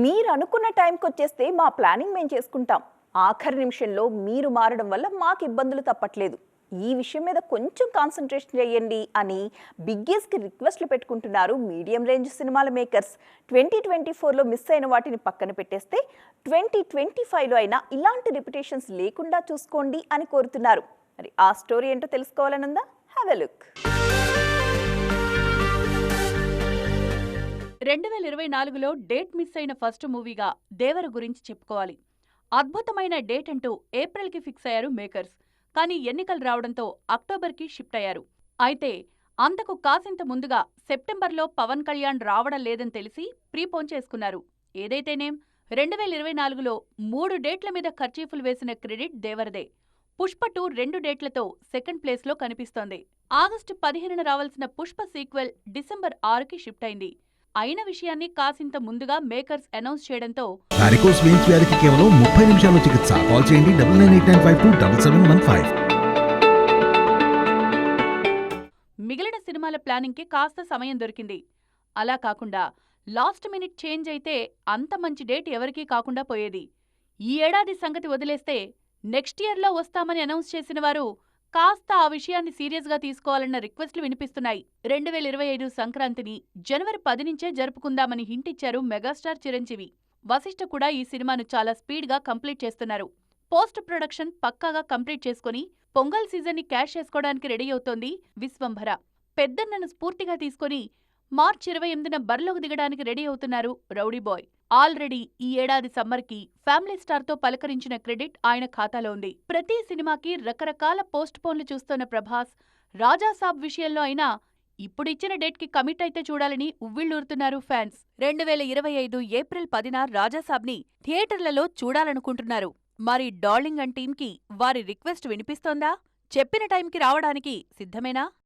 మీరు అనుకున్న టైంకి వచ్చేస్తే మా ప్లానింగ్ మేము చేసుకుంటాం. ఆఖరి నిమిషంలో మీరు మారడం వల్ల మాకు ఇబ్బందులు తప్పట్లేదు. ఈ విషయం మీద కొంచెం కాన్సన్ట్రేషన్ చేయండి అని బిగ్గెస్ట్కి రిక్వెస్ట్లు పెట్టుకుంటున్నారు మీడియం రేంజ్ సినిమాల మేకర్స్. ట్వంటీ ట్వంటీ ఫోర్లో మిస్ అయిన వాటిని పక్కన పెట్టేస్తే ట్వంటీ ట్వంటీ ఫైవ్లో అయినా ఇలాంటి రిపిటేషన్స్ లేకుండా చూసుకోండి అని కోరుతున్నారు. మరి ఆ స్టోరీ ఏంటో తెలుసుకోవాలనుందా? హ్యావ్ ఎ లుక్ రెండు వేల ఇరవై నాలుగులో డేట్ మిస్ అయిన ఫస్ట్ మూవీగా దేవర గురించి చెప్పుకోవాలి. అద్భుతమైన డేట్ అంటూ ఏప్రిల్కి ఫిక్స్ అయ్యారు మేకర్స్ కానీ ఎన్నికలు రావడంతో అక్టోబర్కి షిఫ్ట్ అయ్యారు. అయితే అంతకు కాసింత ముందుగా సెప్టెంబర్లో పవన్ కళ్యాణ్ రావడం లేదని తెలిసి ప్రీపోన్ చేసుకున్నారు. ఏదైతేనేం రెండు వేల ఇరవై నాలుగులో మూడు డేట్ల మీద ఖర్చీఫులు వేసిన క్రెడిట్ దేవరదే. పుష్ప టూ రెండు డేట్లతో సెకండ్ ప్లేస్లో కనిపిస్తోంది. ఆగస్టు పదిహేనున రావాల్సిన పుష్ప సీక్వెల్ డిసెంబర్ ఆరుకి షిఫ్ట్ అయింది. అయిన విషయాన్ని కాసింత ముందుగా మేకర్స్ అనౌన్స్ చేయడంతో వారికోస్ వెయిన్స్ వ్యాధికి కేవలం ముప్పై నిమిషాల్లో చికిత్స. కాల్ చేయండి double nine eight nine five two double seven one five. మిగిలిన సినిమాల ప్లానింగ్కి కాస్త సమయం దొరికింది. అలా కాకుండా లాస్ట్ మినిట్ చేంజ్ అయితే అంత మంచి డేట్ ఎవరికీ కాకుండా పోయేది. ఈ ఏడాది సంగతి వదిలేస్తే నెక్స్ట్ ఇయర్లో వస్తామని అనౌన్స్ చేసిన వారు కాస్త ఆ విషయాన్ని సీరియస్గా తీసుకోవాలన్న రిక్వెస్ట్లు వినిపిస్తున్నాయి. రెండు వేల ఇరవై ఐదు సంక్రాంతిని జనవరి పది నుంచే జరుపుకుందామని హింటిచ్చారు మెగాస్టార్ చిరంజీవి. వశిష్ఠ కూడా ఈ సినిమాను చాలా స్పీడ్గా కంప్లీట్ చేస్తున్నారు. పోస్ట్ ప్రొడక్షన్ పక్కాగా కంప్లీట్ చేసుకుని పొంగల్ సీజన్ని క్యాష్ చేసుకోవడానికి రెడీ అవుతోంది విశ్వంభర. పెద్దన్నను స్ఫూర్తిగా తీసుకుని మార్చి ఇరవై ఎనిమిదిన బరిలోకి దిగడానికి రెడీ అవుతున్నారు రౌడీ బాయ్. ఆల్రెడీ ఈ ఏడాది సమ్మర్కి ఫ్యామిలీ స్టార్తో పలకరించిన క్రెడిట్ ఆయన ఖాతాలో ఉంది. ప్రతి సినిమాకి రకరకాల పోస్ట్ పోన్లు చూస్తున్న ప్రభాస్ రాజాసాబ్ విషయంలో అయినా ఇప్పుడిచ్చిన డేట్కి కమిట్ అయితే చూడాలని ఉవ్విళ్ళూరుతున్నారు ఫ్యాన్స్. రెండు వేల ఇరవై ఐదు ఏప్రిల్ పదిన రాజాసాబ్ని థియేటర్లలో చూడాలనుకుంటున్నారు. మరి డార్లింగ్ అండ్ టీమ్కి వారి రిక్వెస్ట్ వినిపిస్తోందా? చెప్పిన టైంకి రావడానికి సిద్ధమేనా?